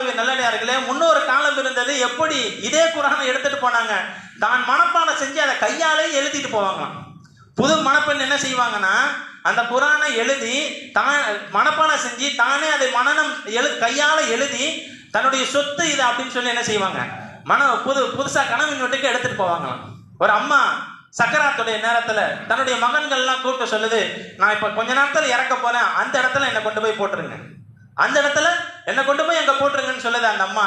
நல்லடியார்களே முன்னொரு காலம் இருந்தது எப்படி? இதே குரானை எடுத்துட்டு போனாங்க. தான் மனப்பாடம் செஞ்சு அதை கையாலே எழுதிட்டு போவாங்களாம். புது மணப்பெண் என்ன செய்வாங்கன்னா அந்த குரானை எழுதி தான் மனப்பாடம் செஞ்சு தானே அதை மனநம் எழு கையால எழுதி தன்னுடைய சொத்து இது அப்படின்னு சொல்லி என்ன செய்வாங்க? மன புது புதுசாக கணவன் வீட்டுக்கு எடுத்துட்டு போவாங்களாம். ஒரு அம்மா சக்கராத்துடைய நேரத்தில் தன்னுடைய மகன்கள்லாம் கூப்பிட்டு சொல்லுது நான் இப்போ கொஞ்ச நேரத்தில் இறக்க போறேன். அந்த இடத்துல என்னை கொண்டு போய் போட்டுருங்க. அந்த இடத்துல என்னை கொண்டு போய் அங்க போட்டுருங்கன்னு சொல்லுது அந்த அம்மா.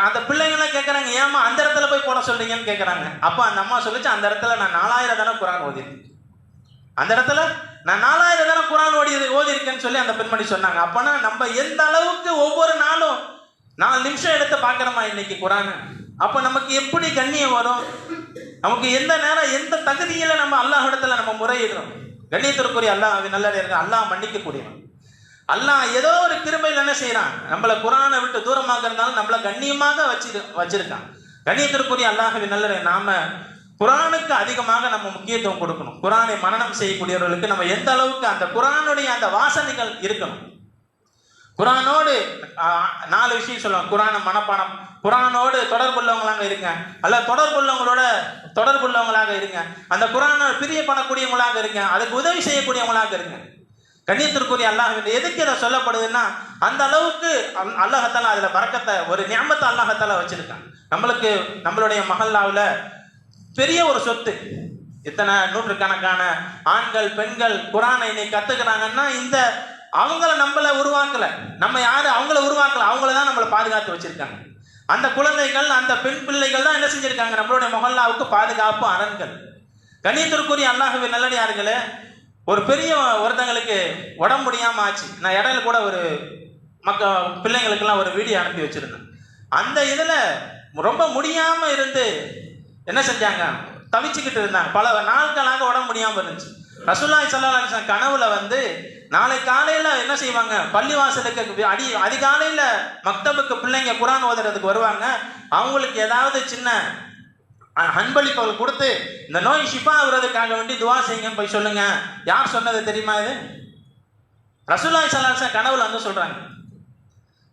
அந்த பிள்ளைங்களாம் கேட்கறாங்க ஏமா அந்த இடத்துல போய் போட சொல்றீங்கன்னு கேட்கறாங்க அப்ப அந்த அம்மா சொல்லிச்சு அந்த இடத்துல நான் நாலாயிரம் தானே குரான் ஓதிருக்கேன் அந்த இடத்துல நான் நாலாயிரம் தானே குரான் ஓடி ஓதி இருக்கேன்னு சொல்லி அந்த பெண்மணி சொன்னாங்க. அப்பனா நம்ம எந்த அளவுக்கு ஒவ்வொரு நாளும் நாலு நிமிஷம் எடுத்து பார்க்குறோமா இன்னைக்கு குரான்? அப்போ நமக்கு எப்படி கண்ணியம் வரும்? நமக்கு எந்த நேரம் எந்த தகுதியில நம்ம அல்லாஹ் இடத்துல நம்ம முறையிடுறோம்? கண்ணியத்திற்குரிய அல்லாஹ் நல்ல இருக்க அல்லாஹ் மன்னிக்க கூடியவன் அல்லாஹ் ஏதோ ஒரு கிருபையில் என்ன செய்யறான் நம்மள குரானை விட்டு தூரமாக இருந்தாலும் நம்மளை கண்ணியமாக வச்சு வச்சிருக்கான். கண்ணியத்திற்குரிய அல்லாஹவி நல்ல நாம குரானுக்கு அதிகமாக நம்ம முக்கியத்துவம் கொடுக்கணும். குரானை மனநம் செய்யக்கூடியவர்களுக்கு நம்ம எந்த அளவுக்கு அந்த குரானுடைய அந்த வாசனைகள் இருக்கணும். குரானோடு நாலு விஷயம் சொல்லுவாங்க. குரான மனப்பாடம். குரானோடு தொடர்புள்ளவங்களாக இருங்க. அல்ல தொடர்புள்ளவங்களோட தொடர்புள்ளவங்களாக இருங்க. அந்த குரானை பிரியப்படக்கூடியவங்களாக இருங்க. அதுக்கு உதவி செய்யக்கூடியவங்களாக இருங்க. கண்ணியத்திற்குரிய அல்லாஹ் எதுக்கு இதை சொல்லப்படுதுன்னா அந்த அளவுக்கு அல்லாஹத்தால அதுல பறக்கத்தை ஒரு ஞாபகத்தை அல்லாஹத்தால வச்சிருக்கான். நம்மளுக்கு நம்மளுடைய மகல்லாவில் பெரிய ஒரு சொத்து. இத்தனை நூற்றுக்கணக்கான ஆண்கள் பெண்கள் குரானை இன்னைக்கு கத்துக்கிறாங்கன்னா இந்த அவங்கள நம்மளை உருவாக்கல. நம்ம யாரு? அவங்கள உருவாக்கல. அவங்கள தான் நம்மளை பாதுகாத்து வச்சிருக்காங்க. அந்த குழந்தைகள் அந்த பெண் பிள்ளைகள் தான் என்ன செஞ்சிருக்காங்க? நம்மளுடைய மொஹல்லாவுக்கு பாதுகாப்பு அரண்கள் கண்ணியத்திற்குரிய அல்லாஹுவின் நல்லடியார்களே ஒரு பெரிய ஒருத்தங்களுக்கு உடம்பு முடியாம ஆச்சு. நான் இடையில கூட ஒரு மக்க பிள்ளைங்களுக்கெல்லாம் ஒரு வீடியோ அனுப்பி வச்சிருந்தேன். அந்த இதில் ரொம்ப முடியாம இருந்து என்ன செஞ்சாங்க? தவிச்சுக்கிட்டு இருந்தாங்க. பல நாட்களாக உடம்பு முடியாம இருந்துச்சு. ரசூல்லாய் சல்லா கனவுல வந்து நாளை காலையில் என்ன செய்வாங்க? பள்ளிவாசலுக்கு அடி அதிகாலையில் மக்தபுக்கு பிள்ளைங்க குரான் ஓதுறதுக்கு வருவாங்க. அவங்களுக்கு ஏதாவது சின்ன அஹ், அன்பளிப்புகள் கொடுத்து இந்த நோய் ஷிஃபா ஆகுறதுக்காக வேண்டி துவா செய்யுங்கன்னு போய் சொல்லுங்க. யார் சொன்னது தெரியுமா இது? ரசூல்லாய் சலாசன் கனவுல வந்து சொல்றாங்க.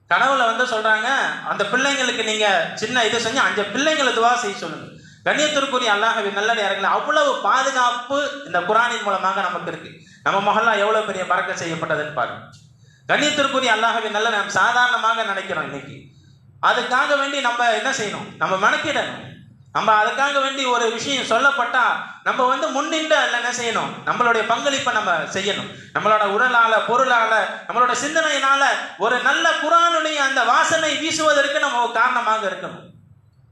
கனவுல வந்து சொல்றாங்க அந்த பிள்ளைங்களுக்கு நீங்க சின்ன இது செஞ்சு அஞ்சு பிள்ளைங்களை துவா செய்ய சொல்லுங்க. கண்ணியத்திற்குரிய நல்ல நேரங்களில் அவ்வளவு பாதுகாப்பு இந்த குரானின் மூலமாக நமக்கு இருக்கு. நம்ம மகல்லா எவ்வளவு பெரிய பறக்க செய்யப்பட்டதுன்னு பாருங்க. கண்ணியத்திற்குரிய அல்லாஹவி நல்ல நாம் சாதாரணமாக நினைக்கிறோம் இன்னைக்கு. அதுக்காக வேண்டி நம்ம என்ன செய்யணும்? நம்ம மெனக்கிடணும். நம்ம அதுக்காக வேண்டி ஒரு விஷயம் சொல்லப்பட்டா நம்ம வந்து முன்னின்று அதில் என்ன செய்யணும்? நம்மளுடைய பங்களிப்பை நம்ம செய்யணும். நம்மளோட உடலால பொருளால நம்மளோட சிந்தனையினால ஒரு நல்ல குரானுடைய அந்த வாசனை வீசுவதற்கு நம்ம ஒரு காரணமாக இருக்கணும்.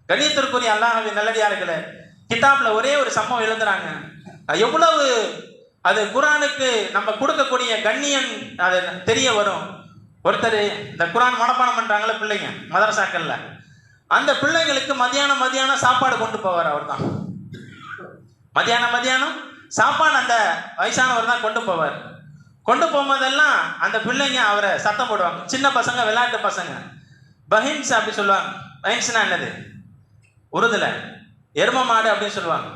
கண்ணியத்திற்குரிய அல்லாஹ்வின் நல்லடியார்களே கிதாப்ல ஒரே ஒரு சம்பவம் எழுதுறாங்க. எவ்வளவு அது குரானுக்கு நம்ம கொடுக்கக்கூடிய கண்ணியம் அது தெரிய வரும். ஒருத்தர் இந்த குரான் மனப்பாடம் பண்றாங்களே பிள்ளைங்க மதரசாக்கள்ல. அந்த பிள்ளைங்களுக்கு மதியானம் மதியானம் சாப்பாடு கொண்டு போவார் அவர் தான் மதியானம் மதியானம் சாப்பாடு அந்த வயசானவர் தான் கொண்டு போவார். கொண்டு போகும்போதெல்லாம் அந்த பிள்ளைங்க அவரை சத்தம் போடுவாங்க. சின்ன பசங்க விளையாட்டு பசங்க. பஹின்ஸ் அப்படி சொல்லுவாங்க. பஹின்ஸ்னா என்னது? உருதுல எரும மாடு அப்படின்னு சொல்லுவாங்க.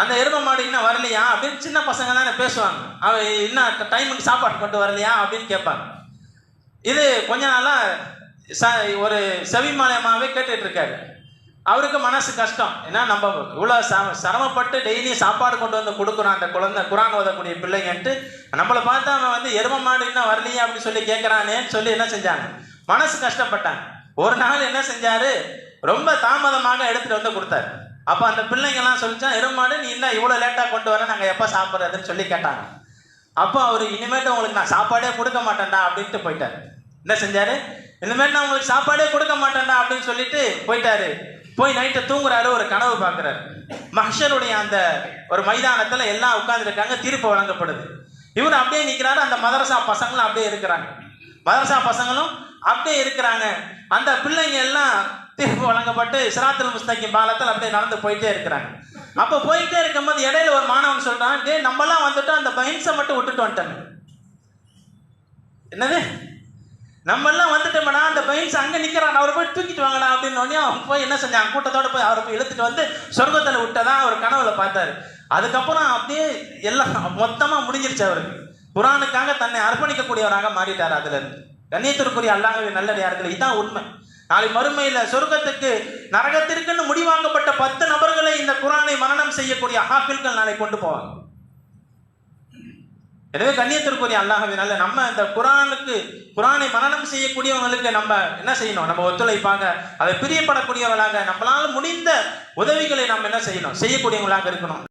அந்த எரும மாடு இன்னும் வரலையா அப்படின்னு சின்ன பசங்க தானே பேசுவாங்க. அவ இன்னும் டைமுக்கு சாப்பாடு கொண்டு வரலையா அப்படின்னு கேட்பாங்க. இது கொஞ்ச நாளாக ச ஒரு செவிமாலயமாகவே கேட்டுட்டு இருக்காரு அவருக்கு மனசு கஷ்டம். ஏன்னா நம்ம இவ்வளோ ச சிரமப்பட்டு டெய்லி சாப்பாடு கொண்டு வந்து கொடுக்குறான் அந்த குழந்தை குரான் ஓதக்கூடிய பிள்ளைங்கன்ட்டு நம்மளை பார்த்து அவன் வந்து எரும மாடு இன்னும் வரலையே அப்படின்னு சொல்லி கேட்குறானேன்னு சொல்லி என்ன செஞ்சாங்க? மனசு கஷ்டப்பட்டாங்க. ஒரு நாள் என்ன செஞ்சாரு? ரொம்ப தாமதமாக எடுத்துட்டு வந்து கொடுத்தாரு. அப்போ அந்த பிள்ளைங்கெல்லாம் சொல்லிச்சான் எருமாடு நீ என்ன இவ்வளோ லேட்டாக கொண்டு வர நாங்கள் எப்போ சாப்பிட்றதுன்னு சொல்லி கேட்டாங்க. அப்போ அவர் இனிமேட்டு உங்களுக்கு நான் சாப்பாடே கொடுக்க மாட்டேன்டா அப்படின்ட்டு போயிட்டார். என்ன செஞ்சாரு? இனிமேட்டு நான் உங்களுக்கு சாப்பாடே கொடுக்க மாட்டேன்டா அப்படின்னு சொல்லிட்டு போயிட்டாரு. போய் நைட்டை தூங்குறாரு ஒரு கனவு பார்க்குறாரு. மஹ்ஷருடைய அந்த ஒரு மைதானத்தில் எல்லாம் உட்காந்துருக்காங்க தீர்ப்பு வழங்கப்படுது. இவர் அப்படியே நிற்கிறாரு அந்த மதரசா பசங்களும் அப்படியே இருக்கிறாங்க. மதரசா பசங்களும் அப்படியே இருக்கிறாங்க. அந்த பிள்ளைங்க எல்லாம் தீர்ப்பு வழங்கப்பட்டு சிராத்துல் முஸ்தகி பாலத்தில் அப்படியே நடந்து போயிட்டே இருக்கிறாங்க. அப்போ போயிட்டே இருக்கும்போது இடையில ஒரு மாணவன் சொல்கிறான் டே நம்மலாம் வந்துட்டு அந்த பைன்ஸை மட்டும் விட்டுட்டு வந்துட்டாங்க என்னது? நம்ம எல்லாம் வந்துட்டோம்னா அந்த பைன்ஸ் அங்கே நிற்கிறான் அவரை போய் தூக்கிட்டு வாங்கடா அப்படின்னு அவன் போய் என்ன செஞ்சான்? கூட்டத்தோட போய் அவரை போய் இழுத்துட்டு வந்து சொர்க்கத்தில் விட்டதான் அவர் கனவுல பார்த்தாரு. அதுக்கப்புறம் அப்படியே எல்லாம் மொத்தமாக முடிஞ்சிருச்சு அவருக்கு. குரானுக்காக தன்னை அர்ப்பணிக்கக்கூடியவராக மாறிட்டார் அதுல இருந்து கண்ணியத்திற்குரிய அல்லாஹ்வின் நல்லடியார்கள் இதுதான் உண்மை. நாளை மறுமையில சொர்க்கத்துக்கு நரகத்திற்குன்னு முடிவாங்கப்பட்ட பத்து நபர்களை இந்த குரானை மரணம் செய்யக்கூடிய ஹாஃபில்கள் நாளை கொண்டு போவாங்க. எனவே கண்ணியத்திற்குரிய அல்லாஹவினால நம்ம இந்த குரானுக்கு குரானை மரணம் செய்யக்கூடியவங்களுக்கு நம்ம என்ன செய்யணும்? நம்ம ஒத்துழைப்பாக அதை பிரியப்படக்கூடியவர்களாக நம்மளால் முடிந்த உதவிகளை நம்ம என்ன செய்யணும்? செய்யக்கூடியவங்களாக இருக்கணும்.